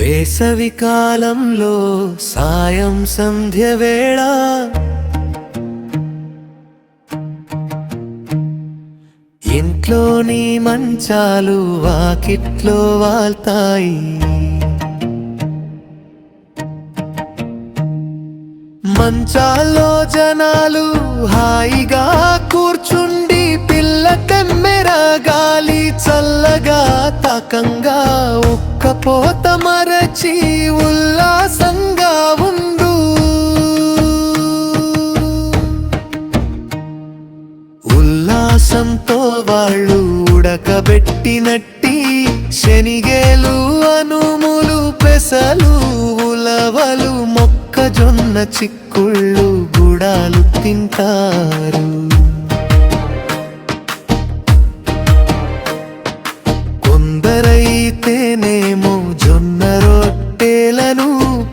వేసవి కాలంలో సాయం సంధ్య వేళ. ఇంట్లోని మంచాలు వాకిట్లో వాల్తాయి మంచాల్లో జనాలు తకంగా ఉక్కపోత మరచి ఉల్లాసంగా ఉండు. ఉల్లాసంతో వాళ్ళు ఉడకబెట్టినట్టి శనిగేలు అనుములు పెసలు ఉలవలు మొక్కజొన్న చిక్కుళ్ళు గుడాలు తింటారు. జొన్న రొట్టెలను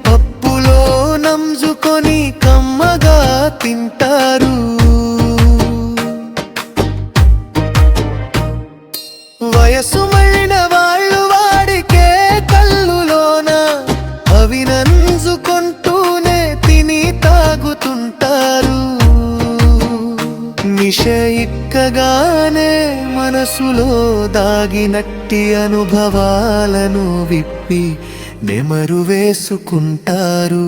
పప్పులో నంజుకొని కమ్మగా తింటారు. దిశ ఇక్కగానే మనసులో దాగినట్టి అనుభవాలను విప్పి నెమరు వేసుకుంటారు.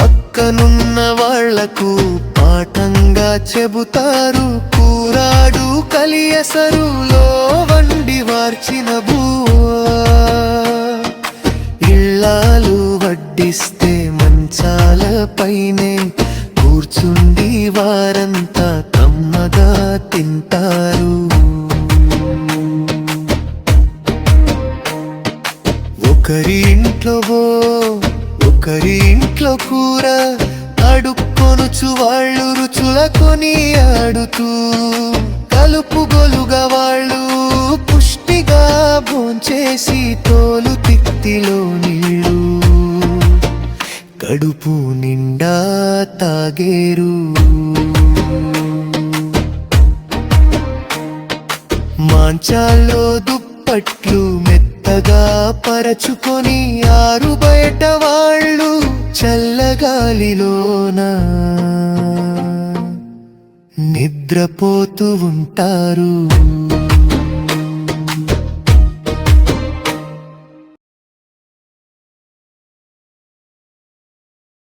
పక్కనున్న వాళ్ళకు పాఠంగా చెబుతారు. కూరాడు కలియసరులో వండి వార్చిన భూ ఇళ్ళాలు వడ్డిస్తే మంచాల పైనే కూర్చుండి వారంతా కమ్మగా తింటారు. ఒకరి ఇంట్లో ఒకరి ఇంట్లో కూర అడుక్కొనుచు వాళ్ళు రుచుల కొని ఆడుతూ కలుపు గొలుగా వాళ్ళు పుష్టిగా భోంచేసి తోలు తిత్తిలో నీళ్ళు కడుపు నిండా తాగేరు. మాంచాల్లో దుప్పట్లు మెత్తగా పరచుకొని ఆరు బయట వాళ్ళు చల్లగాలిలోన నిద్రపోతూ ఉంటారు.